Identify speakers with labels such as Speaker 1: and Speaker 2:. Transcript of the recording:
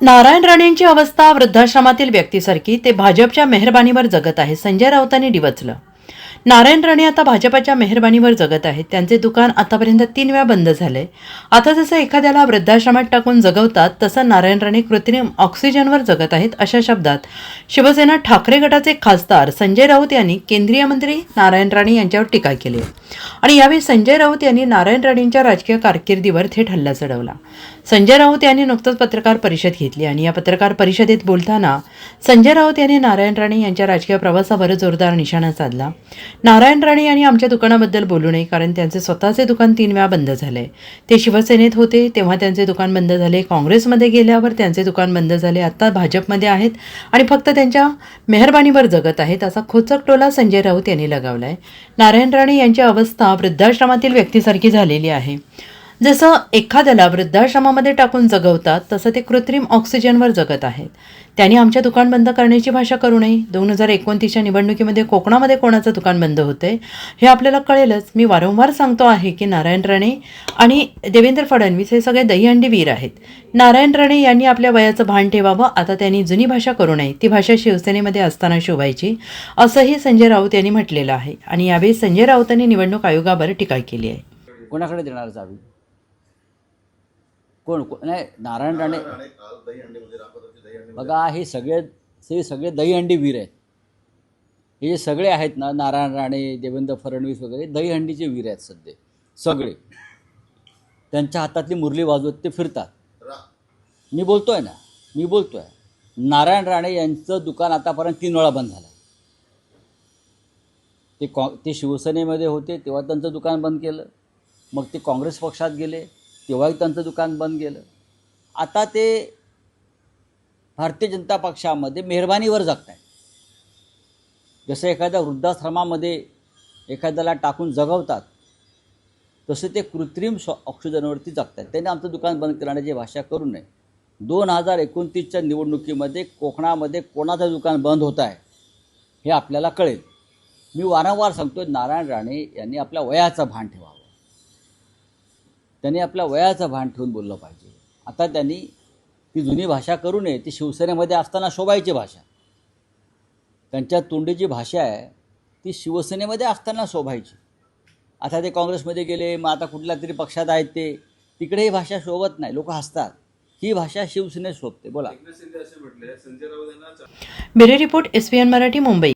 Speaker 1: नारायण राणेंची अवस्था वृद्धाश्रमातील व्यक्तीसारखी ते भाजपच्या मेहरबानीवर जगत आहे संजय राऊतांनी डिवचलं. नारायण राणे आता भाजपाच्या मेहरबानीवर जगत आहेत. त्यांचे दुकान आतापर्यंत तीन वेळा बंद झाले. आता जसं एखाद्याला वृद्धाश्रमात टाकून जगवतात तसं नारायण राणे कृत्रिम ऑक्सिजनवर जगत आहेत अशा शब्दात शिवसेना ठाकरे गटाचे खासदार संजय राऊत यांनी केंद्रीय मंत्री नारायण राणे यांच्यावर टीका केली. आणि यावेळी संजय राऊत यांनी नारायण राणेंच्या राजकीय कारकिर्दीवर थेट हल्ला चढवला. संजय राऊत यांनी नुकतंच पत्रकार परिषद घेतली आणि या पत्रकार परिषदेत बोलताना संजय राऊत यांनी नारायण राणे यांच्या राजकीय प्रवासावर जोरदार निशाणा साधला. नारायण राणे यांनी आमच्या दुकानाबद्दल बोलू नये कारण त्यांचे स्वतःचे दुकान तीन वेळा बंद झाले ते शिवसेनेत होते तेव्हा त्यांचे दुकान बंद झाले. काँग्रेसमध्ये गेल्यावर त्यांचे दुकान बंद झाले. आत्ता भाजपमध्ये आहेत आणि फक्त त्यांच्या मेहरबानीवर जगत आहेत असा खोचक टोला संजय राऊत यांनी लगावला आहे नारायण राणे यांची अवस्था वृद्धाश्रमातील व्यक्तीसारखी झालेली आहे. जसं एखाद्याला वृद्धाश्रमामध्ये टाकून जगवतात तसं ते कृत्रिम ऑक्सिजनवर जगत आहेत. त्यांनी आमच्या दुकान बंद करण्याची भाषा करू नये. दोन हजार एकोणतीसच्या निवडणुकीमध्ये कोकणामध्ये कोणाचं दुकान बंद होतंय हे आपल्याला कळेलच. मी वारंवार सांगतो आहे की नारायण राणे आणि देवेंद्र फडणवीस हे सगळे दहीहंडी वीर आहेत. नारायण राणे यांनी आपल्या वयाचं भान ठेवावं. आता त्यांनी जुनी भाषा करू नये. ती भाषा शिवसेनेमध्ये असताना शोभायची असंही संजय राऊत यांनी म्हटलेलं आहे. आणि यावेळी संजय राऊतांनी निवडणूक आयोगावर टीका केली आहे.
Speaker 2: कोणाकडे देणार चावी? कोण को- नाही नारायण राणे. बघा हे सगळे हे सगळे दहीहंडी वीर आहेत. हे जे सगळे आहेत ना नारायण राणे देवेंद्र फडणवीस वगैरे दहीहंडीचे वीर आहेत सध्या. सगळे. त्यांच्या हातातली मुरली वाजवत ते फिरतात. मी बोलतोय ना मी बोलतोय. नारायण राणे यांचं दुकान आतापर्यंत तीन वेळा बंद झालं ते कॉ ते शिवसेनेमध्ये होते तेव्हा त्यांचं दुकान बंद केलं. मग ते काँग्रेस पक्षात गेले. तेव्हाही त्यांचं दुकान बंद केलं आता ते भारतीय जनता पक्षामध्ये मेहरबानीवर जगत आहेत जसं एखाद्या वृद्धाश्रमामध्ये एखाद्याला टाकून जगवतात तसे ते कृत्रिम स्व ऑक्सिजनवरती जगत आहेत त्यांनी आमचं दुकान बंद करण्याची भाषा करू नये. दोन हजार एकोणतीसच्या निवडणुकीमध्ये कोकणामध्ये कोणाचं दुकान बंद होत आहे हे आपल्याला कळेल. मी वारंवार सांगतो नारायण राणे यांनी आपल्या वयाचं भान ठेवावं. त्यांनी आपल्या वयाचं भान ठेवून बोललं पाहिजे. आता त्यांनी ती जुनी भाषा करू नये ती शिवसेनेमध्ये असताना शोभायची भाषा. त्यांच्या तोंडीची भाषा आहे ती शिवसेनेमध्ये असताना शोभायची. आता ते काँग्रेसमध्ये गेले मग आता कुठल्या तरी पक्षात आहेत ते. तिकडे ही भाषा शोभत नाही लोक हसतात. ही भाषा शिवसेनेत शोभते. बोला.
Speaker 1: ब्युरो रिपोर्ट एस मराठी मुंबई.